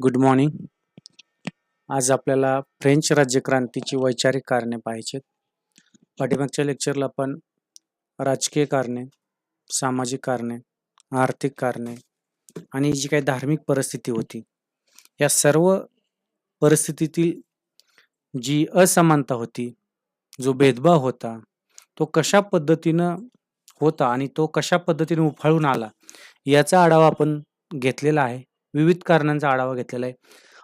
Good morning आज आपल्याला French राज्यक्रांतीची वैचारिक कारणे पाहिजेत पाठीमागच्या लेक्चरला आपण राजकीय कारणे सामाजिक कारणे आर्थिक कारणे आणि जी काही धार्मिक परिस्थिती होती या सर्व परिस्थितीतील जी असमानता होती जो भेदभाव होता तो कशा पद्धतीनं होता आणि तो कशा पद्धतीने उफाळून आला याचा आढावा आपण घेतलेला आहे. विविध कारणांचा आढावा घेतलेला आहे.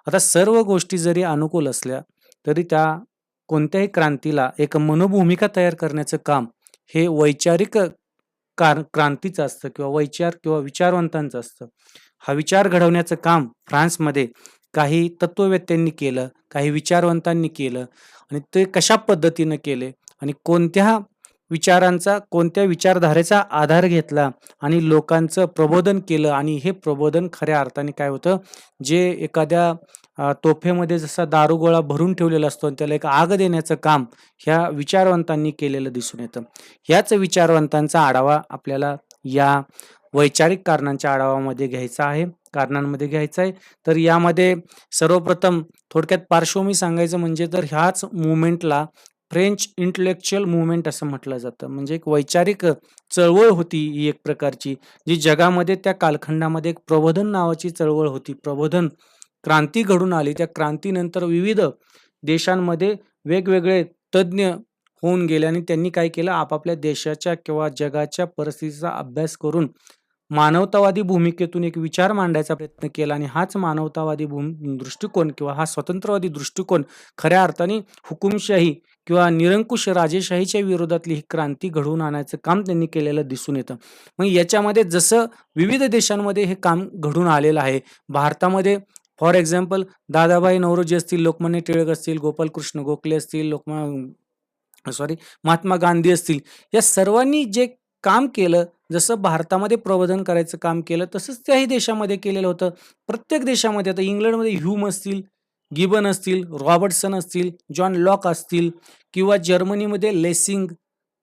आता सर्व गोष्टी जरी अनुकूल असल्या तरी त्या कोणत्याही क्रांतीला एक मनोभूमिका तयार करण्याचं काम हे वैचारिक कार क्रांतीचं असतं किंवा वैचार किंवा विचारवंतांचं असतं. हा विचार घडवण्याचं काम फ्रान्समध्ये काही तत्ववेत्यांनी केलं काही विचारवंतांनी केलं आणि ते कशा पद्धतीनं केले आणि कोणत्या विचारांचा कोणत्या विचारधारेचा आधार घेतला आणि लोकांचं प्रबोधन केलं आणि हे प्रबोधन खऱ्या अर्थाने काय होतं? जे एखाद्या तोफेमध्ये जसा दारुगोळा भरून ठेवलेला असतो आणि त्याला एक आग देण्याचं काम ह्या विचारवंतांनी केलेलं दिसून येतं. ह्याच विचारवंतांचा आढावा आपल्याला या वैचारिक कारणांच्या आढावामध्ये घ्यायचा आहे कारणांमध्ये घ्यायचा आहे. तर यामध्ये सर्वप्रथम थोडक्यात पार्श्वभूमी सांगायचं म्हणजे तर ह्याच मुवमेंटला फ्रेंच इंटलेक्च्युअल मुवमेंट असं म्हटलं जातं. म्हणजे एक वैचारिक चळवळ होती ही एक प्रकारची जी जगामध्ये त्या कालखंडामध्ये एक प्रबोधन नावाची चळवळ होती. प्रबोधन क्रांती घडून आली. त्या क्रांतीनंतर विविध देशांमध्ये वेगवेगळे तज्ज्ञ होऊन गेले आणि त्यांनी काय केलं? आपापल्या देशाच्या किंवा जगाच्या परिस्थितीचा अभ्यास करून मानवतावादी भूमिकेतून एक विचार मांडायचा प्रयत्न केला आणि हाच मानवतावादी भूम दृष्टिकोन किंवा हा स्वतंत्रवादी दृष्टिकोन खऱ्या अर्थाने हुकुमशाही किंवा निरंकुश राजेशाहीच्या विरोधातली ही क्रांती घडवून आणायचं काम त्यांनी केलेलं दिसून येतं. मग याच्यामध्ये जसं विविध देशांमध्ये हे काम घडून आलेलं आहे. भारतामध्ये फॉर एक्झाम्पल दादाभाई नौरोजी असतील लोकमान्य टिळक असतील गोपालकृष्ण गोखले असतील लोकमा सॉरी महात्मा गांधी असतील या सर्वांनी जे काम केलं जसं भारतामध्ये प्रबोधन करायचं काम केलं तसंच त्याही देशामध्ये केलेलं होतं. प्रत्येक देशामध्ये आता इंग्लंडमध्ये ह्यूम असतील गिबन असतील रॉबर्टसन असतील जॉन लॉक असतील किंवा जर्मनीमध्ये लेसिंग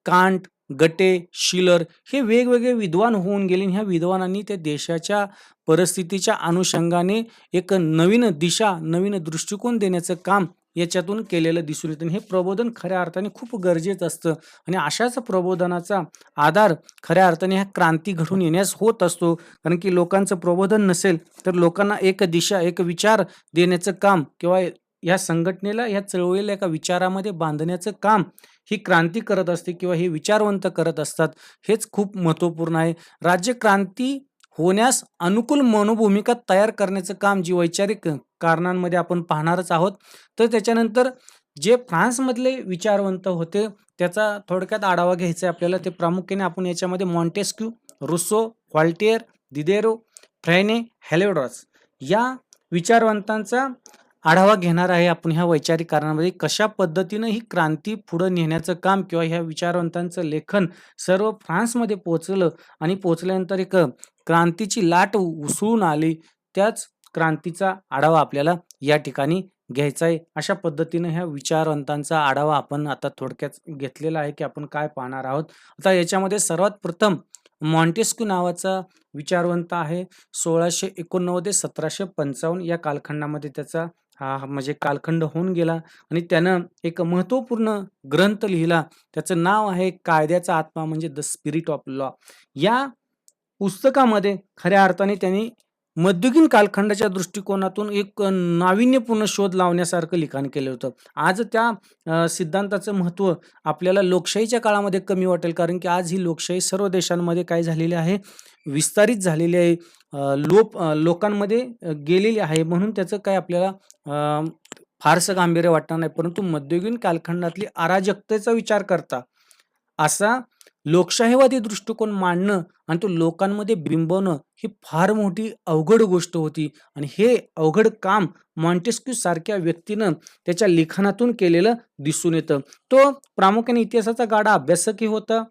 कांट गटे शिलर हे वेगवेगळे विद्वान होऊन गेले आणि ह्या विद्वानांनी त्या देशाच्या परिस्थितीच्या अनुषंगाने एक नवीन दिशा नवीन दृष्टिकोन देण्याचं काम याच्यातून केलेलं दिसून येतं. आणि हे प्रबोधन खऱ्या अर्थाने खूप गरजेचं असतं. आणि अशाच प्रबोधनाचा आधार खऱ्या अर्थाने ह्या क्रांती घडून येण्यास होत असतो. कारण की लोकांचं प्रबोधन नसेल तर लोकांना एक दिशा एक विचार देण्याचं काम किंवा या संघटनेला या चळवळीला एका विचारामध्ये बांधण्याचं काम ही क्रांती करत असते किंवा हे विचारवंत करत असतात हेच खूप महत्त्वपूर्ण आहे. राज्यक्रांती होण्यास अनुकूल मनोभूमिका तयार करण्याचं काम जी वैचारिक कारणांमध्ये आपण पाहणारच आहोत तर त्याच्यानंतर जे फ्रान्समधले विचारवंत होते त्याचा थोडक्यात आढावा घ्यायचा आहे आपल्याला. ते प्रामुख्याने आपण याच्यामध्ये मॉन्टेस्क्यू रुसो व्हॉल्टेअर दिदेरो फ्रॅने हॅलेडॉस या विचारवंतांचा आढावा घेणार आहे आपण ह्या वैचारिक कारणामध्ये. कशा पद्धतीनं ही क्रांती पुढं नेण्याचं काम किंवा ह्या विचारवंतांचं लेखन सर्व फ्रान्समध्ये पोचलं आणि पोचल्यानंतर एक क्रांतीची लाट उसळून आली त्याच क्रांतीचा आढावा आपल्याला या ठिकाणी घ्यायचा आहे. अशा पद्धतीनं ह्या विचारवंतांचा आढावा आपण आता थोडक्यात घेतलेला आहे की आपण काय पाहणार आहोत. आता याच्यामध्ये सर्वात प्रथम मॉन्टेस्क्यू नावाचा विचारवंत आहे. सोळाशे एकोणनव्वद ते सतराशे पंचावन्न या कालखंडामध्ये त्याचा हा हा म्हणजे कालखंड होऊन गेला आणि त्यानं एक महत्त्वपूर्ण ग्रंथ लिहिला. त्याचं नाव आहे कायद्याचा आत्मा म्हणजे द स्पिरिट ऑफ लॉ. या पुस्तकामध्ये खऱ्या अर्थाने त्यांनी मध्ययुगीन कालखंडाच्या दृष्टिकोनातून एक नाविन्यपूर्ण शोध लावण्यासारखं लिखाण केलं होतं. आज त्या सिद्धांताचं महत्त्व आपल्याला लोकशाहीच्या काळामध्ये कमी वाटेल कारण की आज ही लोकशाही सर्व देशांमध्ये काय झालेली आहे? विस्तारित झालेली आहे. लोप लोकांमध्ये गेलेली आहे. म्हणून त्याचं काय आपल्याला फारसं गांभीर्य वाटणार नाही. परंतु मध्ययुगीन कालखंडातली अराजकतेचा विचार करता असा लोकशाहीवादी दृष्टिकोन मांडणं आणि तो लोकांमध्ये बिंबवणं ही फार मोठी अवघड गोष्ट होती. आणि हे अवघड काम मॉन्टेस्क्यू सारख्या व्यक्तीनं त्याच्या लिखाणातून केलेलं दिसून येतं. तो प्रामुख्याने इतिहासाचा गाडा अभ्यासकही होता.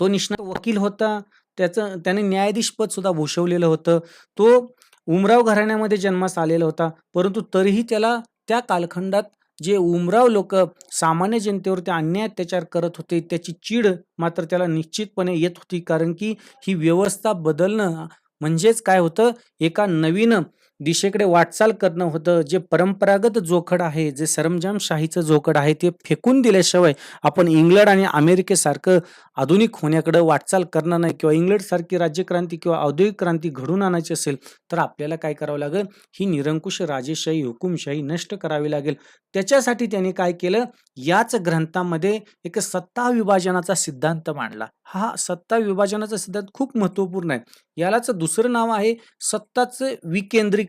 तो निष्णात वकील होता. त्याचं त्याने न्यायाधीश पद सुद्धा भूषवलेलं होतं. तो उमराव घराण्यामध्ये जन्मास आलेला होता. परंतु तरीही त्याला त्या कालखंडात जे उमराव लोक सामान्य जनतेवरती अन्याय अत्याचार करत होते त्याची चीड मात्र त्याला निश्चितपणे येत होती. कारण की ही व्यवस्था बदलणं म्हणजेच काय होतं? एका नवीन दिशेकडे वाटचाल करणं होतं. जे परंपरागत जोखड आहे, जे सरंजामशाहीचं जोखड आहे, ते फेकून दिल्याशिवाय आपण इंग्लंड आणि अमेरिकेसारखं आधुनिक होण्याकडं वाटचाल करणार नाही किंवा इंग्लंडसारखी राज्यक्रांती किंवा औद्योगिक क्रांती घडवून आणायची असेल, तर आपल्याला काय करावं लागेल? ही निरंकुश राजेशाही, हुकुमशाही नष्ट करावी लागेल. त्याच्यासाठी त्यांनी काय केलं? याच ग्रंथामध्ये एक सत्ता विभाजनाचा सिद्धांत मांडला. हा सत्ता विभाजनाचा सिद्धांत खूप महत्त्वपूर्ण आहे. यालाच दुसरं नाव आहे सत्ताचं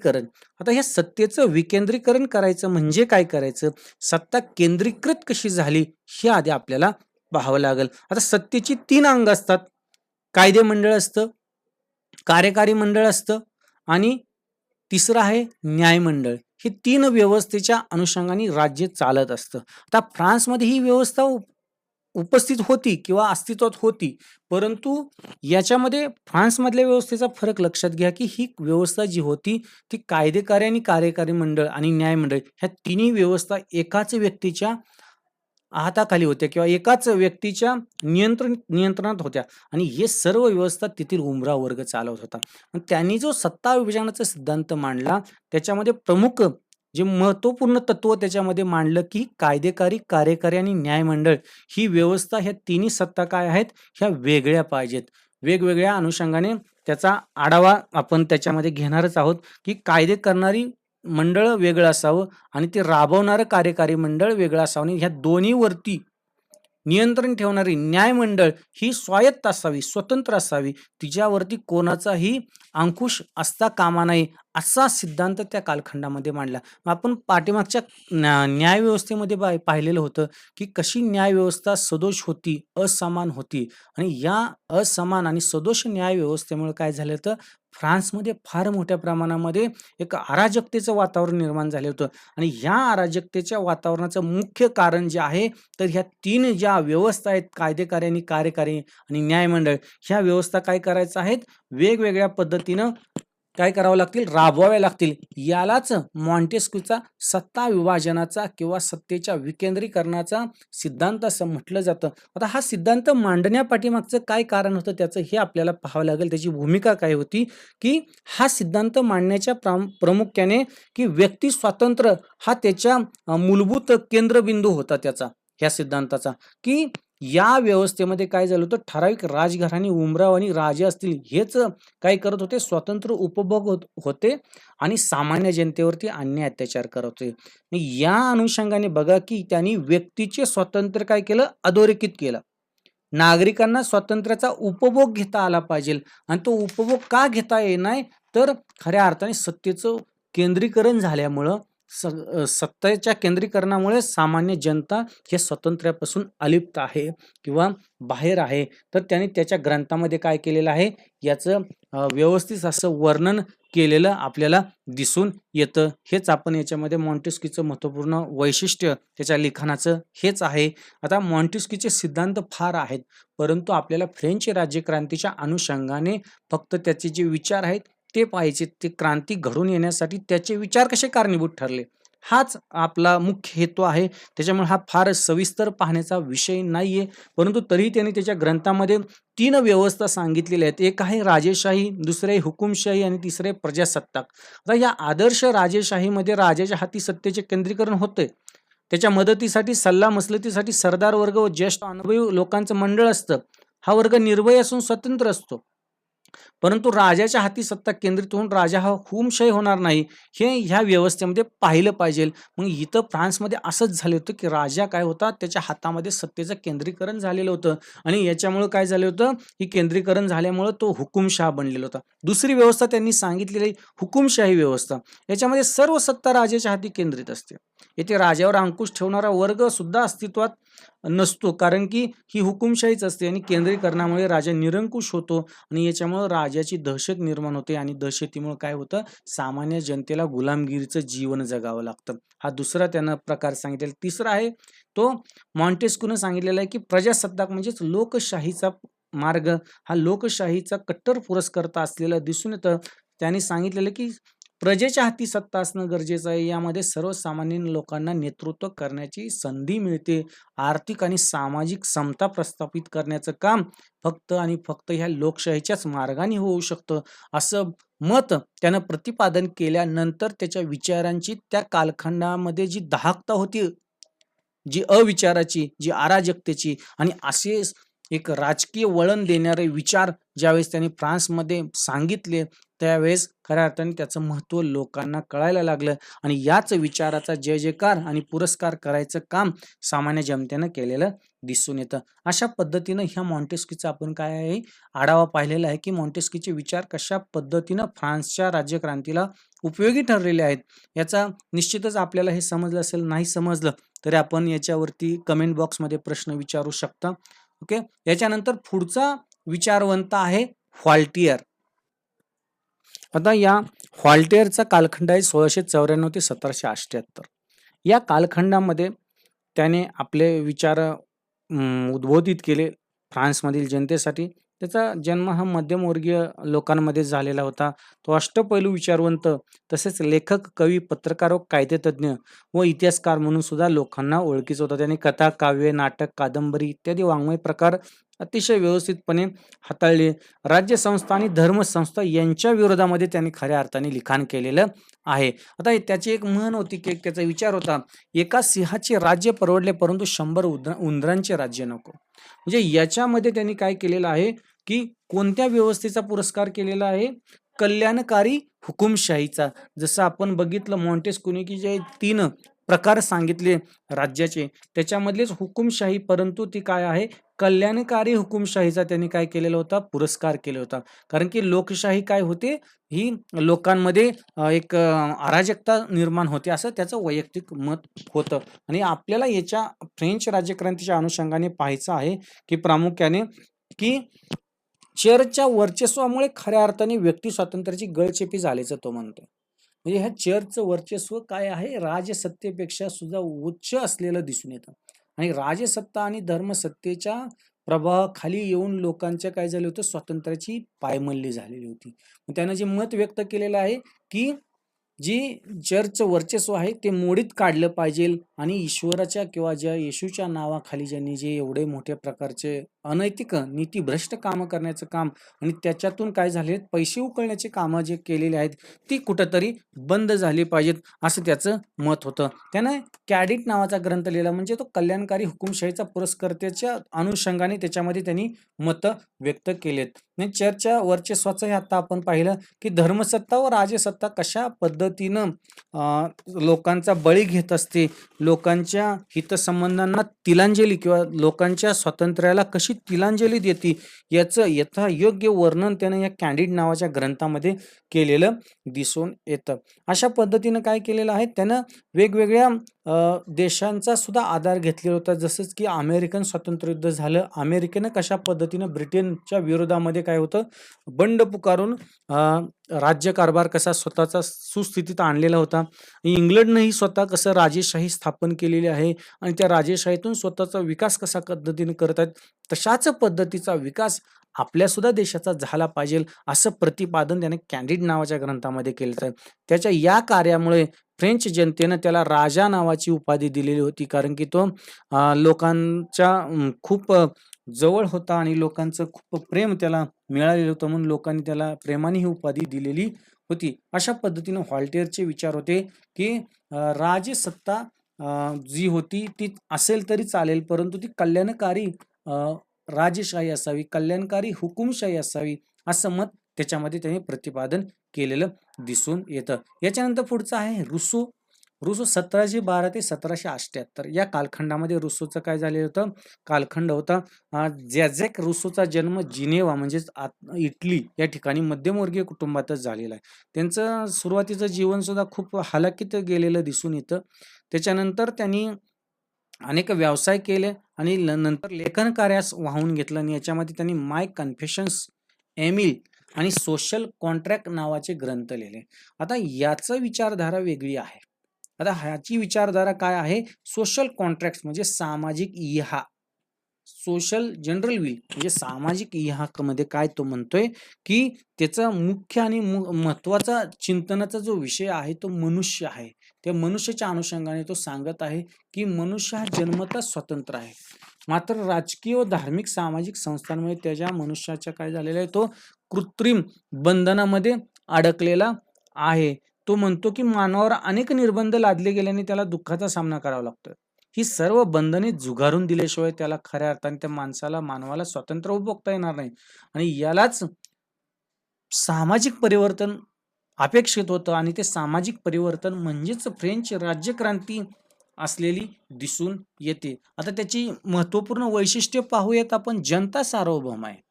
विकेंद्रीकरण. आता ह्या सत्तेचं विकेंद्रीकरण करायचं म्हणजे काय करायचं? सत्ता केंद्रीकृत कशी झाली? हे आधी आपल्याला पाहावं लागेल. आता सत्तेची तीन अंग असतात. कायदे मंडळ असतं, कार्यकारी मंडळ असतं आणि तिसरं आहे न्यायमंडळ. हे तीन व्यवस्थेच्या अनुषंगाने राज्य चालत असतं. आता फ्रान्समध्ये ही व्यवस्था उपस्थित होती किंवा अस्तित्वात होती. परंतु याच्यामध्ये फ्रान्समधल्या व्यवस्थेचा फरक लक्षात घ्या, की ही व्यवस्था जी होती ती कायदेकारी आणि कार्यकारी मंडळ आणि न्यायमंडळ ह्या तिन्ही व्यवस्था एकाच व्यक्तीच्या हाताखाली होत्या किंवा एकाच व्यक्तीच्या नियंत्रण नियंत्रणात होत्या आणि हे सर्व व्यवस्था तेथील उमरा वर्ग चालवत होता. त्यांनी जो सत्ता विभाजनाचा सिद्धांत मांडला, त्याच्यामध्ये प्रमुख जे महत्त्वपूर्ण तत्व त्याच्यामध्ये मांडलं, की कायदेकारी, कार्यकारी आणि न्यायमंडळ ही व्यवस्था ह्या तिन्ही सत्ता काय आहेत? ह्या वेगळ्या पाहिजेत. वेगवेगळ्या अनुषंगाने त्याचा आढावा आपण त्याच्यामध्ये घेणारच आहोत, की कायदे करणारी मंडळ वेगळं असावं आणि ते राबवणारं कार्यकारी मंडळ वेगळं असावं आणि ह्या दोन्हीवरती नियंत्रण ठेवणारी न्यायमंडळ ही स्वायत्त असावी, स्वतंत्र असावी. तिच्यावरती कोणाचाही अंकुश असता कामा नये, असा सिद्धांत त्या कालखंडामध्ये मांडला. मग आपण पाठीमागच्या न्या न्यायव्यवस्थेमध्ये पा पाहिलेलं होतं, की कशी न्यायव्यवस्था सदोष होती, असमान होती आणि या असमान आणि सदोष न्यायव्यवस्थेमुळे काय झालं तर फ्रान्समध्ये फार मोठ्या प्रमाणामध्ये एक अराजकतेचं वातावरण निर्माण झालं होतं आणि ह्या अराजकतेच्या वातावरणाचं मुख्य कारण जे आहे, तर ह्या तीन ज्या व्यवस्था आहेत कायदेकारी आणि कार्यकारी आणि न्यायमंडळ, ह्या व्यवस्था काय करायच्या आहेत? वेगवेगळ्या पद्धतीनं काय करावं लागतील? राबवाव्या लागतील. यालाच मॉन्टेस्क्यूचा सत्ता विभाजनाचा किंवा सत्तेच्या विकेंद्रीकरणाचा सिद्धांत असं म्हटलं जातं. आता हा सिद्धांत मांडण्यापाठीमागचं काय कारण होतं त्याचं हे आपल्याला पाहावं लागेल. त्याची भूमिका काय होती? की हा सिद्धांत मांडण्याच्या प्राम प्रामुख्याने की व्यक्ती स्वातंत्र्य हा त्याच्या मूलभूत केंद्रबिंदू होता त्याचा, ह्या सिद्धांताचा, की या व्यवस्थेमध्ये काय झालं होतं? ठराविक राजघराणी, उमराव आणि राजे असतील हेच काय करत होते? स्वतंत्र उपभोग होत होते आणि सामान्य जनतेवरती अन्याय अत्याचार करत होते. मग या अनुषंगाने बघा, की त्यांनी व्यक्तीचे स्वातंत्र्य काय केलं? अधोरेखित केलं. नागरिकांना स्वातंत्र्याचा उपभोग घेता आला पाहिजे आणि तो उपभोग का घेता येणार तर खऱ्या अर्थाने सत्तेचं केंद्रीकरण झाल्यामुळं स सत्तेच्या केंद्रीकरणामुळे सामान्य जनता हे स्वातंत्र्यापासून अलिप्त आहे किंवा बाहेर आहे. तर त्यांनी त्याच्या ग्रंथामध्ये काय केलेलं आहे? याचं व्यवस्थित असं वर्णन केलेलं आपल्याला दिसून येतं. हेच आपण याच्यामध्ये मॉन्टेस्क्यूचं महत्त्वपूर्ण वैशिष्ट्य त्याच्या लिखाणाचं हेच आहे. आता मॉन्टेस्क्यूचे सिद्धांत फार आहेत, परंतु आपल्याला फ्रेंच राज्यक्रांतीच्या अनुषंगाने फक्त त्याचे जे विचार आहेत ते पाहायचे. ते क्रांती घडून येण्यासाठी त्याचे विचार कसे कारणीभूत ठरले, हाच आपला मुख्य हेतू आहे. त्याच्यामुळे हा फार सविस्तर पाहण्याचा विषय नाही आहे परंतु तरीही त्यांनी त्याच्या ग्रंथामध्ये तीन व्यवस्था सांगितलेल्या आहेत. एक आहे राजेशाही, दुसरे आहे हुकुमशाही आणि तिसरे प्रजासत्ताक. आता या आदर्श राजेशाहीमध्ये राजाच्या हाती सत्तेचे केंद्रीकरण होते. त्याच्या मदतीसाठी, सल्ला-मसलतीसाठी सरदार वर्ग व ज्येष्ठ अनुभवी लोकांचं मंडळ असतं. हा वर्ग निर्भय असून स्वतंत्र असतो. परंतु राजाच्या हाती सत्ता केंद्रित होऊन राजा हा हुमशय होणार नाही, हे ह्या व्यवस्थेमध्ये पाहिलं पाहिजे. मग इथं फ्रान्समध्ये असंच झालं होतं, की राजा काय होता? त्याच्या हातामध्ये सत्तेचं केंद्रीकरण झालेलं होतं आणि याच्यामुळं काय झालं होतं? की केंद्रीकरण झाल्यामुळं तो हुकुमशहा बनलेला होता. दुसरी व्यवस्था त्यांनी सांगितलेली हुकुमशाही व्यवस्था. याच्यामध्ये सर्व सत्ता राजाच्या हाती केंद्रित असते. येथे राजावर अंकुश ठेवणारा वर्ग सुद्धा अस्तित्वात नसतो. कारण की ही हुकुमशाहीच असते आणि केंद्रीकरणामुळे राजा निरंकुश होतो आणि याच्यामुळे राजाची दहशत निर्माण होते आणि दहशतीमुळे काय होतं? सामान्य जनतेला गुलामगिरीचं जीवन जगावं लागतं. हा दुसरा त्यानं प्रकार सांगितलेला. तिसरा आहे तो मॉन्टेस्क्यूनं सांगितलेला आहे, की प्रजासत्ताक म्हणजेच लोकशाहीचा मार्ग हा लोकशाहीचा कट्टर पुरस्कर्ता असलेला दिसून येतं. त्यांनी सांगितलेलं, की प्रजेच्या हाती सत्ता असणं गरजेचं आहे. यामध्ये सर्वसामान्य लोकांना नेतृत्व करण्याची संधी मिळते. आर्थिक आणि सामाजिक समता प्रस्थापित करण्याचं काम फक्त आणि फक्त ह्या लोकशाहीच्याच मार्गाने होऊ शकतं. असं मत त्यानं प्रतिपादन केल्यानंतर त्याच्या विचारांची त्या कालखंडामध्ये जी दाहकता होती जी अविचाराची जी अराजकतेची आणि असे एक राजकीय वळण देणारे विचार ज्यावेळेस त्यांनी फ्रान्समध्ये सांगितले त्यावेळेस खऱ्या अर्थाने त्याचं महत्त्व लोकांना कळायला लागलं. आणि याच विचाराचा जय जयकार आणि पुरस्कार करायचं काम सामान्य जनतेनं केलेलं दिसून येतं. अशा पद्धतीनं ह्या मॉन्टेस्कीचा आपण काय आहे? आढावा पाहिलेला आहे की मॉन्टेस्कीचे विचार कशा पद्धतीनं फ्रान्सच्या राज्यक्रांतीला उपयोगी ठरलेले आहेत? याचा निश्चितच आपल्याला हे समजलं असेल नाही समजलं तरी आपण याच्यावरती कमेंट बॉक्समध्ये प्रश्न विचारू शकता. ओके? याच्यानंतर पुढचा विचारवंत आहे व्हॉल्टियर आता या हॉल्टेअरचा कालखंड आहे सोळाशे चौऱ्याण्णव ते सतराशे अठ्ठ्याहत्तर. या कालखंडामध्ये त्याने आपले विचार उद्बोधित केले फ्रान्समधील जनतेसाठी. त्याचा जन्म हा मध्यमवर्गीय लोकांमध्ये झालेला होता. तो अष्टपैलू विचारवंत तसेच लेखक कवी पत्रकार व कायदेतज्ञ व इतिहासकार म्हणून सुद्धा लोकांना ओळखीचा होता. त्याने कथा काव्य नाटक कादंबरी इत्यादी वाङ्मय प्रकार अतिशय व्यवस्थितपणे हाताळले. राज्यसंस्था आणि धर्मसंस्था यांच्या विरोधामध्ये त्यांनी खऱ्या अर्थाने लिखाण केलेलं आहे. आता त्याची एक म्हण होती की एक त्याचा विचार होता एका सिंहाचे राज्य परवडले परंतु शंभर उंदरा उंदरांचे राज्य नको. म्हणजे याच्यामध्ये त्यांनी काय केलेलं आहे की कोणत्या व्यवस्थेचा पुरस्कार केलेला आहे? कल्याणकारी हुकुमशाहीचा. जसं आपण बघितलं मॉन्टेस्कुनी की जे तीन प्रकार सांगितले राज्याचे. त्याच्यामधलेच हुकुमशाही परंतु ती काय आहे? कल्याणकारी हुकुमशाहीचा त्यांनी काय केलेला होता? पुरस्कार केला होता. कारण की लोकशाही काय होते? ही लोकांमध्ये एक अराजकता निर्माण होते असं त्याचं वैयक्तिक मत होतं. आणि आपल्याला याच्या फ्रेंच राज्यक्रांतीच्या अनुषंगाने पाहायचं आहे की प्रामुख्याने की चर्चच्या वर्चस्वामुळे खऱ्या अर्थाने व्यक्ती स्वातंत्र्याची गळचेपी झाल्याचं तो म्हणतो. म्हणजे ह्या चर्चचं वर्चस्व काय आहे? राजसत्तेपेक्षा सुद्धा उच्च असलेलं दिसून येतं. आणि राजसत्ता आणि धर्मसत्तेच्या प्रभावाखाली येऊन लोकांच्या काय झालं होतं? स्वातंत्र्याची पायमल्ली झालेली होती. मग त्यानं जे मत व्यक्त केलेलं आहे की जी चर्चचं वर्चस्व आहे ते मोडीत काढलं पाहिजे. आणि ईश्वराच्या किंवा ज्या येशूच्या नावाखाली ज्यांनी जे एवढे मोठ्या प्रकारचे अनैतिक नीतीभ्रष्ट कामं करण्याचं काम आणि त्याच्यातून काय झाले पैसे उकळण्याचे कामं जे केलेले आहेत ती कुठंतरी बंद झाली पाहिजेत असं त्याचं मत होतं. त्यानं कॅडिट नावाचा ग्रंथ लिहिला म्हणजे तो कल्याणकारी हुकुमशाहीचा पुरस्कर्त्याच्या अनुषंगाने त्याच्यामध्ये त्यांनी मतं व्यक्त केलेत. आणि चर्चच्या वर्चस्वाचं हे आता आपण पाहिलं की धर्मसत्ता व राजसत्ता कशा पद्धतीनं अं, लोकांचा बळी घेत असते लोकांच्या हितसंबंधांना तिलांजली किंवा लोकांच्या स्वातंत्र्याला कशी तिलांजली देते याचं यथा योग्य वर्णन त्यानं या कॅन्डिड नावाच्या ग्रंथामध्ये केलेलं दिसून येतं. अशा पद्धतीनं काय केलेलं आहे? त्यानं वेगवेगळ्या देशांचा सुद्धा आधार घेतलेला होता. जसंच की अमेरिकन स्वातंत्र्ययुद्ध झालं. अमेरिकेनं कशा पद्धतीनं ब्रिटनच्या विरोधामध्ये काय होतं? बंड पुकारून राज्यकारभार कसा स्वतःचा सुस्थितीत आणलेला होता. इंग्लंडनंही स्वतः कसं राजेशाही स्थापन केलेली आहे आणि त्या राजेशाहीतून स्वतःचा विकास कसा पद्धतीने करत आहेत तशाच पद्धतीचा विकास आपल्या सुद्धा देशाचा झाला पाहिजे असं प्रतिपादन त्याने कॅन्डिड नावाच्या ग्रंथामध्ये केलं आहे. त्याच्या या कार्यामुळे फ्रेंच जनतेनं त्याला राजा नावाची उपाधी दिलेली होती कारण की तो लोकांच्या खूप जवळ होता आणि लोकांचं खूप प्रेम त्याला मिळालेलं होतं म्हणून लोकांनी त्याला प्रेमाने ही उपाधी दिलेली होती. अशा पद्धतीनं व्हॉल्टेअरचे विचार होते की राजसत्ता जी होती ती असेल तरी चालेल परंतु ती कल्याणकारी राजशाही राजेशाही असावी कल्याणकारी हुकुमशाही असावी असं मत त्याच्यामध्ये त्यांनी प्रतिपादन केलेलं दिसून येतं. याच्यानंतर पुढचं आहे रुसो रुसो सतराशे बारा ते सतराशे अठ्ठ्याहत्तर. या कालखंडामध्ये रुसोचं काय झालेलं होतं? कालखंड होता. जॅझॅक रुसोचा जन्म जिनेवा म्हणजेच आत- इटली या ठिकाणी मध्यमवर्गीय कुटुंबातच झालेला आहे. त्यांचं सुरुवातीचं जीवनसुद्धा खूप हालाकीत गेलेलं दिसून येतं. त्याच्यानंतर त्यांनी अनेक व्यवसाय केले आणि ल- नंतर लेखन कार्यास वाहून घेतलं आणि याच्यामध्ये त्यांनी माय कन्फेशन्स एमिल आणि सोशल कॉन्ट्रॅक्ट नावाचे ग्रंथ लिहिले. आता याचं विचारधारा वेगळी आहे. आता ह्याची विचारधारा काय आहे? सोशल कॉन्ट्रॅक्ट म्हणजे सामाजिक इहा. सोशल जनरल विल म्हणजे सामाजिक इहामध्ये काय तो म्हणतोय? की त्याचा मुख्य आणि महत्त्वाचा चिंतनाचा जो विषय आहे तो मनुष्य आहे. त्या मनुष्याच्या अनुषंगाने तो सांगत आहे की मनुष्य हा जन्मतः स्वतंत्र आहे. मात्र राजकीय व धार्मिक सामाजिक संस्थांमुळे त्याच्या मनुष्याच्या काय झालेला आहे? तो कृत्रिम बंधनामध्ये अडकलेला आहे. तो म्हणतो की मानवावर अनेक निर्बंध लादले गेल्याने त्याला दुःखाचा सामना करावा लागतोय. ही सर्व बंधने झुगारून दिल्याशिवाय त्याला खऱ्या अर्थाने त्या माणसाला मानवाला स्वतंत्र उपभोगता येणार नाही. आणि यालाच सामाजिक परिवर्तन अपेक्षित होतं आणि ते सामाजिक परिवर्तन म्हणजेच फ्रेंच राज्यक्रांती असलेली दिसून येते. आता त्याची महत्त्वपूर्ण वैशिष्ट्य पाहूयात आपण. जनता सार्वभौम आहे.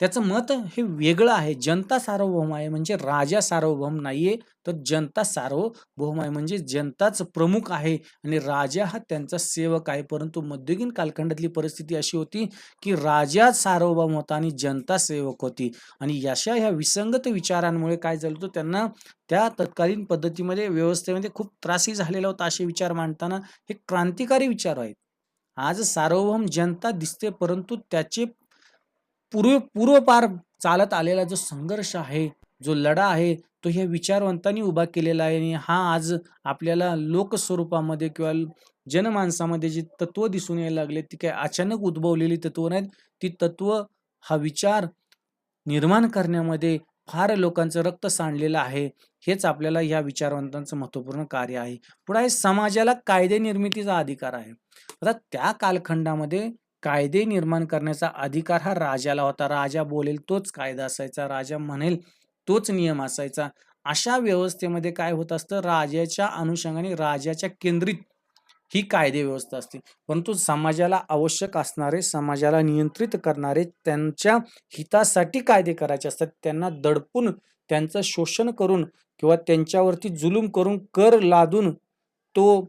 त्याचं मत हे वेगळं आहे. जनता सार्वभौम आहे म्हणजे राजा सार्वभौम नाहीये तर जनता सार्वभौम आहे म्हणजे जनताच प्रमुख आहे आणि राजा हा त्यांचा सेवक आहे. परंतु मध्ययुगीन कालखंडातली परिस्थिती अशी होती की राजा सार्वभौम होता आणि जनता सेवक होती. आणि अशा ह्या विसंगत विचारांमुळे काय झालं होतं? त्यांना त्या तत्कालीन पद्धतीमध्ये व्यवस्थेमध्ये खूप त्रासही झालेला होता असे विचार मांडताना हे क्रांतिकारी विचार आहेत. आज सार्वभौम जनता दिसते परंतु त्याचे पूर्व पूर्वपार चालत आलेला जो संघर्ष आहे जो लढा आहे तो ह्या विचारवंतांनी उभा केलेला आहे आणि हा आज आपल्याला लोकस्वरूपामध्ये किंवा जनमानसामध्ये जी तत्व दिसून यायला लागले ती काय अचानक उद्भवलेली तत्व नाहीत. ती तत्व हा विचार निर्माण करण्यामध्ये फार लोकांचं रक्त सांडलेलं आहे. हेच आपल्याला या विचारवंतांचं महत्त्वपूर्ण कार्य आहे. पुढे समाजाला कायदे निर्मितीचा अधिकार आहे. आता त्या कालखंडामध्ये कायदे निर्माण करण्याचा अधिकार हा राजाला होता. राजा बोलेल तोच कायदा असायचा. राजा म्हणेल तोच नियम असायचा. अशा व्यवस्थेमध्ये काय होत असतं? राजाच्या अनुषंगाने राजाच्या केंद्रित ही कायदे व्यवस्था असते. परंतु समाजाला आवश्यक असणारे समाजाला नियंत्रित करणारे त्यांच्या हितासाठी कायदे करायचे असतात. त्यांना दडपून त्यांचं शोषण करून किंवा त्यांच्यावरती जुलूम करून कर लादून तो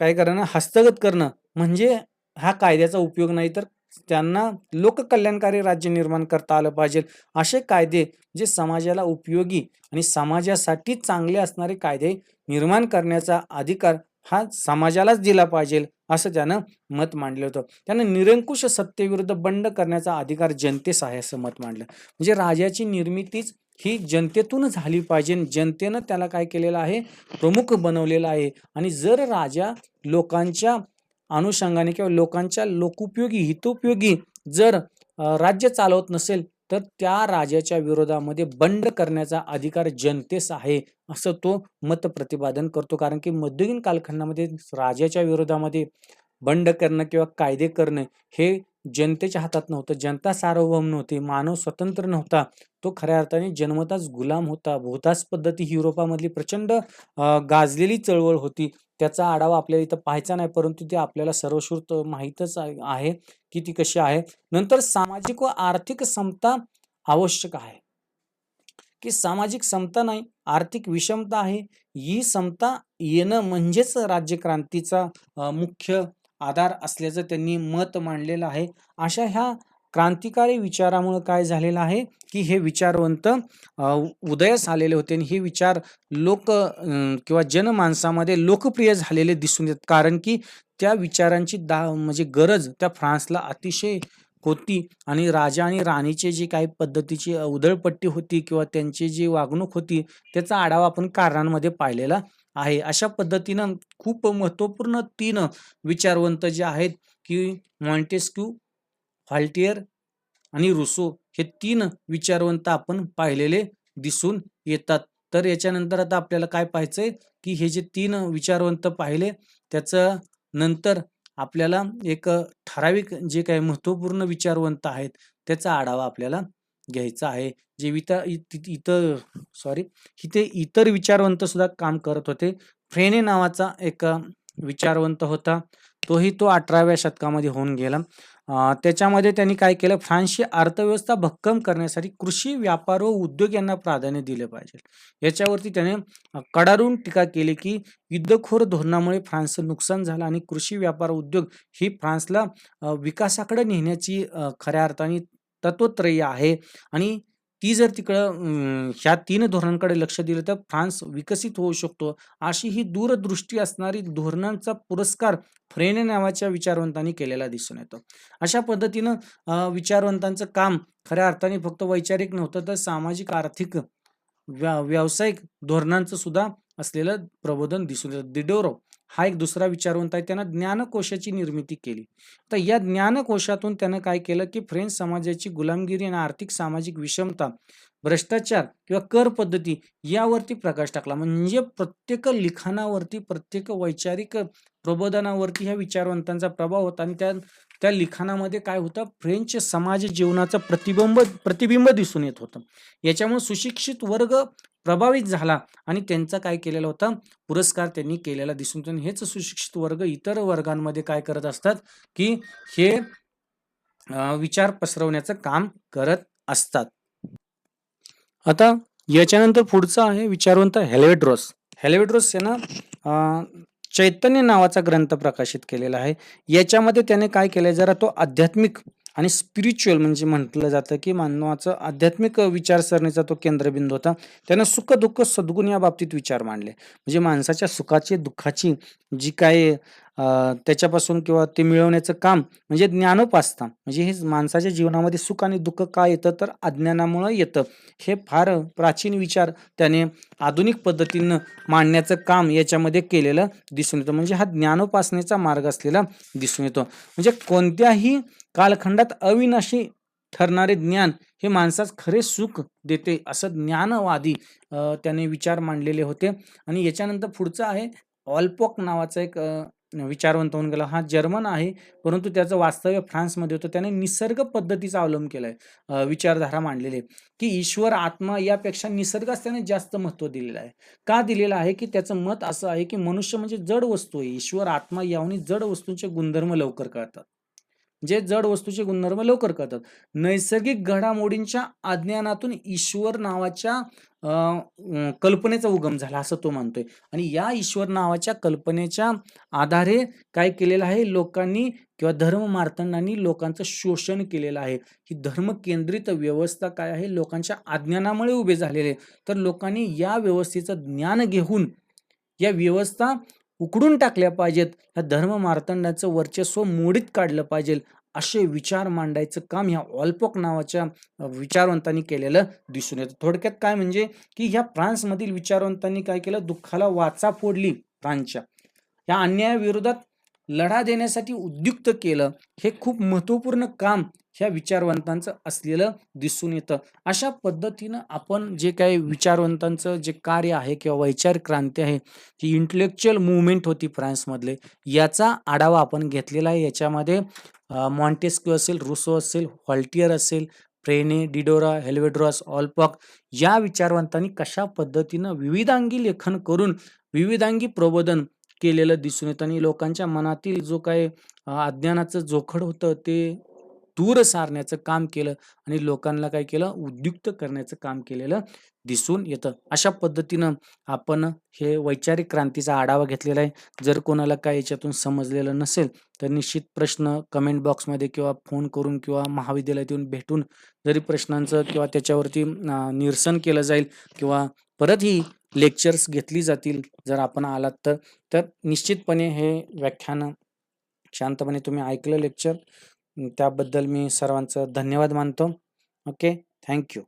काय करणं? हस्तगत करणं. म्हणजे हा कायद्याचा उपयोग नाही तर त्यांना लोककल्याणकारी राज्य निर्माण करता आलं पाहिजे. असे कायदे जे समाजाला उपयोगी आणि समाजासाठी चांगले असणारे कायदे निर्माण करण्याचा अधिकार हा समाजालाच दिला पाहिजे असं त्यानं मत मांडलं होतं. त्यानं निरंकुश सत्तेविरुद्ध बंड करण्याचा अधिकार जनतेस आहे असं मत मांडलं. म्हणजे राजाची निर्मितीच ही जनतेतून झाली पाहिजे जनतेनं त्याला काय केलेलं आहे? प्रमुख बनवलेलं आहे. आणि जर राजा लोकांच्या अनुषंगाने किंवा लोकांच्या लोकोपयोगी हितोपयोगी जर राज्य चालवत नसेल तर त्या राजाच्या विरोधामध्ये बंड करण्याचा अधिकार जनतेस आहे असं तो मत प्रतिपादन करतो. कारण की मध्ययुगीन कालखंडामध्ये राजाच्या विरोधामध्ये बंड करणं किंवा कायदे करणं हे जनतेच्या हातात नव्हतं. जनता सार्वभौम नव्हती मानव स्वतंत्र नव्हता. तो खऱ्या अर्थाने जन्मताच गुलाम होता. भूतास पद्धती ही युरोपामधली प्रचंड गाजलेली चळवळ होती. त्याचा आढावा आपल्याला इथं पाहायचा नाही परंतु ते आपल्याला सर्वश्रुत माहीतच आहे की ती कशी आहे. नंतर सामाजिक व आर्थिक समता आवश्यक आहे. की सामाजिक समता नाही आर्थिक विषमता आहे ही समता येणं म्हणजेच राज्यक्रांतीचा मुख्य आधार असल्याचं त्यांनी मत मांडलेलं आहे. अशा ह्या क्रांतिकारी विचारामुळं काय झालेलं आहे की हे विचारवंत उदयास आलेले होते आणि हे विचार लोक किंवा जनमानसामध्ये लोकप्रिय झालेले दिसून येतात. कारण की त्या विचारांची दा म्हणजे गरज त्या फ्रान्सला अतिशय होती आणि राजा आणि राणीचे जी काही पद्धतीची उधळपट्टी होती किंवा त्यांची जी वागणूक होती त्याचा आढावा आपण कारणांमध्ये पाहिलेला आहे. अशा पद्धतीनं खूप महत्त्वपूर्ण तीन विचारवंत जे आहेत की मॉन्टेस्क्यू फाल्टियर आणि रुसो हे तीन विचारवंत आपण पाहिलेले दिसून येतात. तर याच्यानंतर आता आपल्याला काय पाहायचंय की हे जे तीन विचारवंत पाहिले त्याचं नंतर आपल्याला एक ठराविक जे काही महत्त्वपूर्ण विचारवंत आहेत त्याचा आढावा आपल्याला घ्यायचा आहे. जे विता इतर सॉरी इथे इतर विचारवंत सुद्धा काम करत होते. फ्रेने नावाचा एक विचारवंत होता. तोही तो अठराव्या शतकामध्ये होऊन गेला. त्याच्यामध्ये त्यांनी काय केलं? फ्रान्सची अर्थव्यवस्था भक्कम करण्यासाठी कृषी व्यापार व उद्योग यांना प्राधान्य दिले पाहिजे. याच्यावरती त्याने कडारून टीका केली की युद्धखोर धोरणामुळे फ्रान्सचं नुकसान झालं आणि कृषी व्यापार उद्योग ही फ्रान्सला विकासाकडे नेण्याची खऱ्या अर्थाने तत्वत्रयी आहे. आणि ती जर तिकडं ह्या तीन धोरणांकडे लक्ष दिलं तर फ्रान्स विकसित होऊ शकतो. अशी ही दूरदृष्टी असणारी धोरणांचा पुरस्कार फ्रेने नावाच्या विचारवंतांनी केलेला दिसून येतो. अशा पद्धतीनं विचारवंतांचं काम खऱ्या अर्थाने फक्त वैचारिक नव्हतं तर सामाजिक आर्थिक व्या व्यावसायिक धोरणांचं सुद्धा असलेलं प्रबोधन दिसून येतं. दिडोरो हा एक दुसरा विचारवंत आहे त्यानं ज्ञानकोशाची निर्मिती केली. तर या ज्ञानकोशातून त्यानं काय केलं की फ्रेंच समाजाची गुलामगिरी आणि आर्थिक सामाजिक विषमता भ्रष्टाचार किंवा कर पद्धती यावरती प्रकाश टाकला. म्हणजे प्रत्येक लिखाणावरती प्रत्येक वैचारिक प्रबोधनावरती ह्या विचारवंतांचा प्रभाव होता आणि त्या त्या लिखाणामध्ये काय होतं फ्रेंच समाज जीवनाचं प्रतिबिंब प्रतिबिंब दिसून येत होतं. याच्यामुळे सुशिक्षित वर्ग प्रभावित झाला आणि त्यांचा काय केलेला होता? पुरस्कार त्यांनी केलेला दिसून येतो. हेच सुशिक्षित वर्ग इतर वर्गांमध्ये काय करत असतात? की हे विचार पसरवण्याचं काम करत असतात. आता याच्यानंतर पुढचं आहे विचारवंत हेलेवेड्रॉस हेलेवेड्रॉस यानं अं, चैतन्य नावाचा ग्रंथ प्रकाशित केलेला आहे. याच्यामध्ये त्याने काय केलंय? जरा तो आध्यात्मिक आणि स्पिरिच्युअल म्हणजे म्हटलं जातं की मानवाचं आध्यात्मिक विचारसरणीचा तो केंद्रबिंदू होता. त्यानं सुख दुःख सद्गुण या बाबतीत विचार मांडले. म्हणजे माणसाच्या सुखाची दुःखाची जी काय त्याच्यापासून किंवा ते मिळवण्याचं काम म्हणजे ज्ञानोपासना म्हणजे हे माणसाच्या जीवनामध्ये सुख आणि दुःख का येतं तर अज्ञानामुळं येतं. हे फार प्राचीन विचार त्याने आधुनिक पद्धतीनं मांडण्याचं काम याच्यामध्ये केलेलं दिसून येतं. म्हणजे हा ज्ञानोपासनेचा मार्ग असलेला दिसून येतो. म्हणजे कोणत्याही कालखंडात अविनाशी ठरणारे ज्ञान हे माणसास खरे सुख देते असं ज्ञानवादी अ, त्याने विचार मांडलेले होते. आणि याच्यानंतर पुढचं आहे ऑलपॉक नावाचा एक अ, विचारवंत होऊन गेला. हा जर्मन आहे परंतु त्याचं वास्तव्य फ्रान्समध्ये होतं. त्याने निसर्ग पद्धतीचा अवलंब केलाय आहे विचारधारा मांडलेली आहे. की ईश्वर आत्मा यापेक्षा निसर्गास त्याने जास्त महत्त्व दिलेलं आहे. का दिलेलं आहे? की त्याचं मत असं आहे की मनुष्य म्हणजे जड वस्तू आहे. ईश्वर आत्मा याहून जड वस्तूंचे गुणधर्म लवकर कळतात. जे जड वस्तूचे गुणधर्म लवकर कळतात. नैसर्गिक घडामोडींच्या अज्ञानातून ईश्वर नावाच्या अ, कल्पनेचा उगम झाला असं तो मानतोय. आणि या ईश्वर नावाच्या कल्पनेच्या आधारे काय केलेलं आहे? लोकांनी किंवा धर्म मार्तंडांनी लोकांचं शोषण केलेलं आहे. ही धर्म केंद्रित व्यवस्था काय आहे? लोकांच्या अज्ञानामुळे उभे झालेले. तर लोकांनी या व्यवस्थेचं ज्ञान घेऊन या व्यवस्था उकडून टाकल्या पाहिजेत. ह्या धर्म मार्तंडाचं वर्चस्व मोडीत काढलं पाहिजे असे विचार मांडायचं काम ह्या ऑल्पॉक नावाच्या विचारवंतांनी केलेलं दिसून येतं. थोडक्यात काय म्हणजे की ह्या फ्रान्समधील विचारवंतांनी काय केलं? दुःखाला वाचा फोडली फ्रान्सच्या. या अन्यायाविरोधात लढा देण्यासाठी उद्युक्त केलं. हे खूप महत्त्वपूर्ण काम ह्या विचारवंतांचं असलेलं दिसून येतं. अशा पद्धतीनं आपण जे काही विचारवंतांचं जे कार्य आहे किंवा वैचारिक क्रांती आहे ही इंटलेक्च्युअल मुवमेंट होती फ्रान्समधले. याचा आढावा आपण घेतलेला आहे. याच्यामध्ये मॉन्टेस्क्यू असेल रुसो असेल हॉल्टियर असेल प्रेने डिडोरा हेल्वेड्रॉस ऑल्पॉक या विचारवंतांनी कशा पद्धतीनं विविधांगी लेखन करून विविधांगी प्रबोधन केलेलं दिसून येतं. आणि लोकांच्या मनातील जो काय अज्ञानाचं जोखड होतं ते दूर सारण्याचं काम केलं आणि लोकांना काय केलं? उद्युक्त करण्याचं काम केलेलं दिसून येतं. अशा पद्धतीनं आपण हे वैचारिक क्रांतीचा आढावा घेतलेला आहे. जर कोणाला काय याच्यातून समजलेलं नसेल तर निश्चित प्रश्न कमेंट बॉक्समध्ये किंवा फोन करून किंवा महाविद्यालयात येऊन भेटून जरी प्रश्नांचं किंवा त्याच्यावरती निरसन केलं जाईल किंवा परत ही लेक्चर्स घेतली जातील जर आपण आलात तर तर निश्चितपणे हे व्याख्यान शांतपणे तुम्ही ऐकलं लेक्चर त्याबद्दल मी सर्वांचं धन्यवाद मानतो. ओके? Thank you.